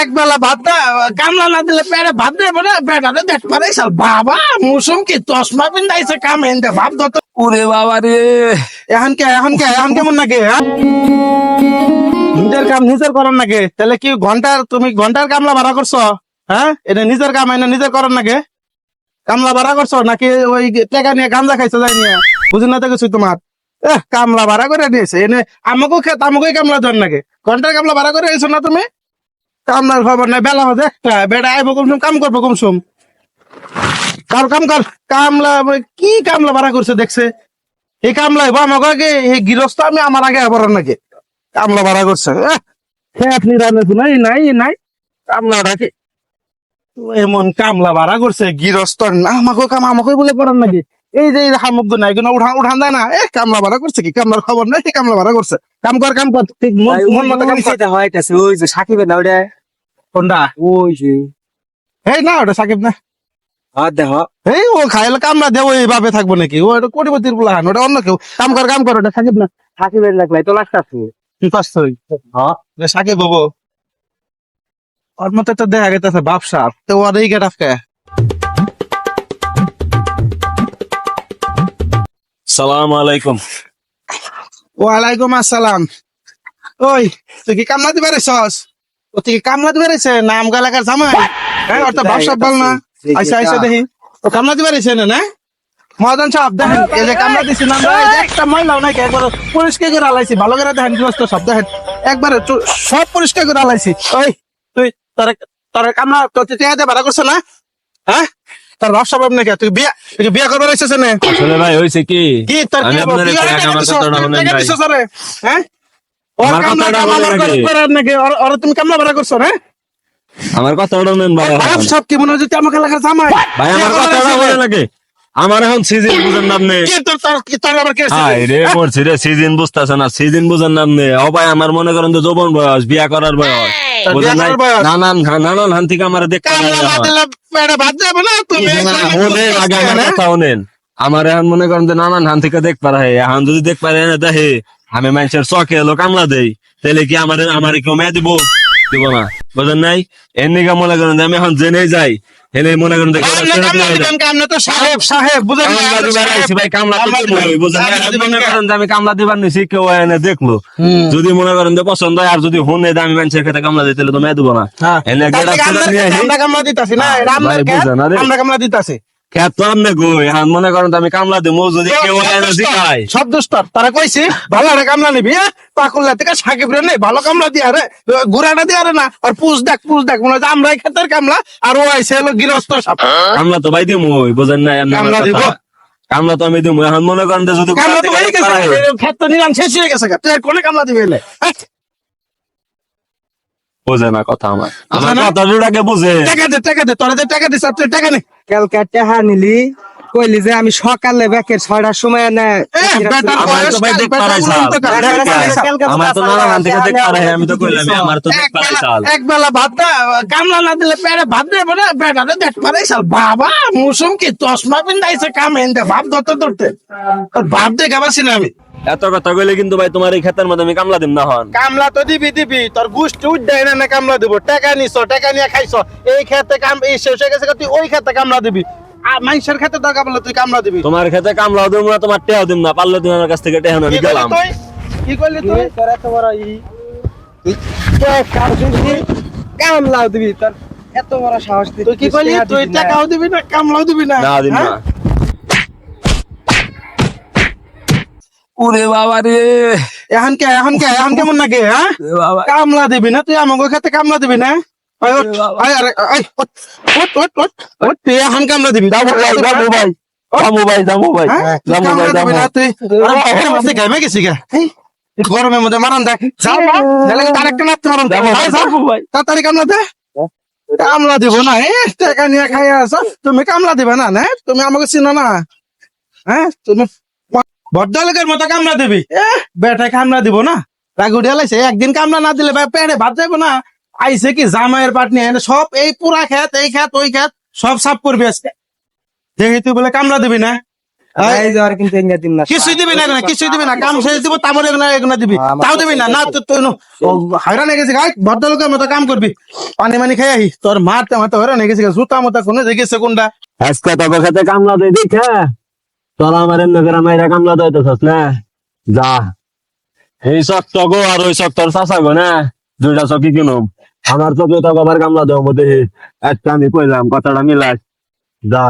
এক বেলা ভাত কামলা না দিলে পেটে ভাত দেবো না পেটাতে দেখ পারে বাবা মুসুম কি চশমা পিন্দাইছে কাম এনতে ভাব দত। ওরে বাবা রে। এখন কে এখন কে এখন কেমন নাকি হ্যাঁ? নিজের কাম নিজের করার নাকি? তাহলে কি ঘণ্টার তুমি ঘণ্টার কামলা ভাড়া করছ? হ্যাঁ? এটা নিজের কাম এনে নিজের করার নাকি? কামলা ভাড়া করছ নাকি ওই টাকা নিয়ে গাঞ্জা খাইছো যাই নিয়ে? বুঝি না তো কিছু তোমার। কামলা ভাড়া করে দিয়েছে। এনে আমাকেও খেত আমাকেই কামলা ধর নাকি? ঘণ্টার কামলা ভাড়া করে এসো না তুমি? কামলার খবর নাই বেলা হচ্ছে একটা বেটা আইবো কমসুম কাম করব কমসুম কর কাম কর। কামলা কি কামলা ভাড়া করছে দেখছে? এই কামলা হইবো আমাকে আগে এই গৃহস্থ আমি আমার আগে আবার নাকি। কামলা ভাড়া করছে। এহ, খেত নিরানে তো নাই নাই নাই। কামলা ডাকে। এমন কামলা ভাড়া করছে গৃহস্থ না আমাকে কাম আমাকে বলে পড়ার নাকি? এই যে সামগ্রী নাই কোনো উঠান উঠান দেয় না। এ কামলা ভাড়া করছে কি? কামলার খবর নাই কামলা ভাড়া করছে। কাম কর কাম কর। ঠিক মন মতো কাম কর। হইতাছে ওই যে সাকিবের না ওটা কোনটা? ওই যে। এই না ওটা সাকিব না। দেখ এই ও খাইলে দেবো এইভাবে থাকব নাকি? ও এটা কোটিপতির বুলাহান ওটা অন্য কেউ। কাম কর কাম কর ওটা সাকিব না। সাকিবের তো লাগতাছে কি কষ্ট হই। হ্যাঁ সাকিব বাবু ওর মতো তো দেখা তো ওর এই গেট আফকে সালাম আলাইকুম। ওয়ালাইকুম আসসালাম। ওই তুই কি রে সস ও তুই কি কামলা দিবে রেছে নাম গালাকার জামাই? হ্যাঁ ওর তো ব্যবসা বল না। আইসা আইসা দেখি। ও কামলা দিবে রেছে না না? মহাজন সাহেব দেখেন এই যে কামলা দিছি না একটা মহিলাও নাকি একবার পরিষ্কার করে আলাইছি। ভালো করে দেখেন গৃহস্থ সব দেখেন। একবার সব পরিষ্কার করে আলাইছি। ওই তুই তোর তোর কামলা তোর টিয়া ভাড়া করছে না? হ্যাঁ? তোর ব্যবসা পাব নাকি তুই বিয়া তুই বিয়া করবার এসেছে না? আসলে ভাই হইছে কি? কি তোর আমি কি হ্যাঁ? আমার কামলা কথাটা কামলা নাকি? নাকি? ওর- তুমি কামলা ভাড়া করছ, হ্যাঁ? আমার কথাটা নেন ভাই বাপ এখন। সব কি মনে হচ্ছে আমাকে এলাকার জামাই? ভাই আমার কথাটা বলে জামাই। আমার এখন সিজন বুঝেন নাম নেই কি তোর- তোর- কি তোর আবার কে আছে? হাই রে সিজন বুঝতেছে না সিজন বুঝেন নাম নেই ও ভাই আমার মনে করেন তো যৌবন বয়স বিয়া করার বয়স নাই নানান নানান হান থেকে আমার দেখতে আমার হ্যাঁ? কথা হোনেন আমার এখন মনে করেন যে নানান হান থেকে দেখ পারা এখন যদি দেখ পারে না দেখে আমি মানুষের চকে এলো কামলা দেই তাহলে কি আমার আমার কেউ মেয়ে দিব? দিব না। বুঝেন নাই? এর নিকা মনে করেন আমি এখন জেনে যাই হেলে মনে করেন আমি কামলা দিবার নিছি কেউ এনে দেখল। যদি মনে করেন যে পছন্দ হয় আর যদি হুনে আমি মানুষের খেতে কামলা দিই তাহলে তো মেয়ে দিব না। হ্যাঁ। এনে গেটা কামলা দিতাছি না, আমরা কামলা দিতাছি। এখন মনে করেন আমি কামলা দিব যদি কেউ সব দুস্তর তারা কইছি ভালো কামলা নিবি হ্যাঁ? পাকুল্লা থেকে সাকিব রে ভালো কামলা দিয়া রে গুড়াটা দিয়া রে না আর পুষ দেখ পুষ দেখ মনে হচ্ছে আমরাই খেতের কামলা আর ও আইসে হলো গৃহস্থ সাপ কামলা তো ভাই বুঝেন না কামলা দিব? কামলা তো আমি দিব এখন মনে করেন যদি কামলা তো হয়ে গেছে খেত নিলাম শেষ হয়ে গেছে। কোনে কামলা দিবি হ্যাঁ? বোঝে না কথা আমার। আমার না? কথা বুঝে। টাকা দে টাকা দে তোরা যে টাকা তুই টাকা নে। কালকে টাকা নিলি কইলি যে আমি সকালে ব্যাকের ছয়টার সময় না এ, বেটার আমার তো ভাই দেখ পারাই উলুম সাল। তো কাল। আমার তো নানা হান থেকে দেখ পারে আমি তো কইলাম আমার তো দেখ এক পারাই বেলা- এক বেলা ভাত দে- কামলা না দিলে পেটে ভাত দেবো না বেটাতে দেখ বাবা মুসুম কি? চশমা পিন্দাইছে কাম এনতে ভাব ধরতে ধরতে। আর ভাব দেখে পাচ্ছি না আমি। এত কথা কইলে কিন্তু ভাই তোমার এই ক্ষেতের মধ্যে আমি কামলা দিম না হন। কামলা তো দিবি দিবি। তোর গুষ্টি উদ্যায় না কামলা দিব। টাকা নিছ টাকা নিয়ে খাইছ। এই খেতে কাম এই শেষ হয়ে গেছে তুই ওই খেতে কামলা দিবি। আর মানুষের খেতে দরকার বলে তুই কামলা দিবি। তোমার ক্ষেতে কামলাও দিব না তোমার টেহাও দিম না। পারলে তুমি আমার কাছ থেকে টেহা আমি গেলাম। তুই? কি করলি তুই? তোর এত বড় ই? লাভ দিবি তোর এত বড় সাহস তুই তুই কি করলি তুই দিবি না। টাকাও দিবি না কামলাও দিবি না না দিম হ্যাঁ? না। ওরে বাবা রে। এখন কে এখন কে এখন কেমন নাকি হ্যাঁ? কামলা দিবি না তুই? আমাকে খেতে কামলা দিবি না? তুই এখন কামলা দিবি? যাব ভাই ভাই হ্যাঁ? তুই ঘেমে গেছি গে। গরমের মধ্যে মারান দেখ। আরেকটা নাচতে মারান ভাই। তাড়াতাড়ি কামলা দে। কামলা দিব না টাকা নিয়ে খাই আসো। তুমি কামলা দিবে না না? তুমি আমাকে চিনো না। হ্যাঁ? তুমি ভদ্রলোকের মতো কামলা দিবি। এ? বেটা কামলা দিব না? লাইছে একদিন কামলা না দিলে ভাই পেড়ে ভাত যাব না। আইসে কি জামাইয়ের পাট নিয়ে সব এই পুরা খেত এই খেত ওই খেত সব সাফ করবি আজকে। দেখি তুই বলে কামলা দিবি না? কিছুই দিবি না কিছুই দিবি না। কাম শেষ দিব তারপরে এগুলো এগুলো দিবি। তাও দিবি না। না তো তুই নো- ও হয়রান হয়ে গেছে গাই ভদ্রলোকের মতো কাম করবি। পানি মানি খাই আহি। তোর মারতে মারতে হয়রান হয়ে গেছে জুতা মতো কোনো দেখেছে কোনটা? আজকে তোকে খেতে কামলা দেই দেখে তোরা আমার করে মাইরা কামলা দিতেছস না? যা। এই শখ গো আর ওই শখ তোর চাষা গো না? দুইটা চকি কিনুম। আমার চকি তো আবার কামলা দেওয়ার মধ্যে একটা আমি কইলাম কথাটা মিলাই। যা।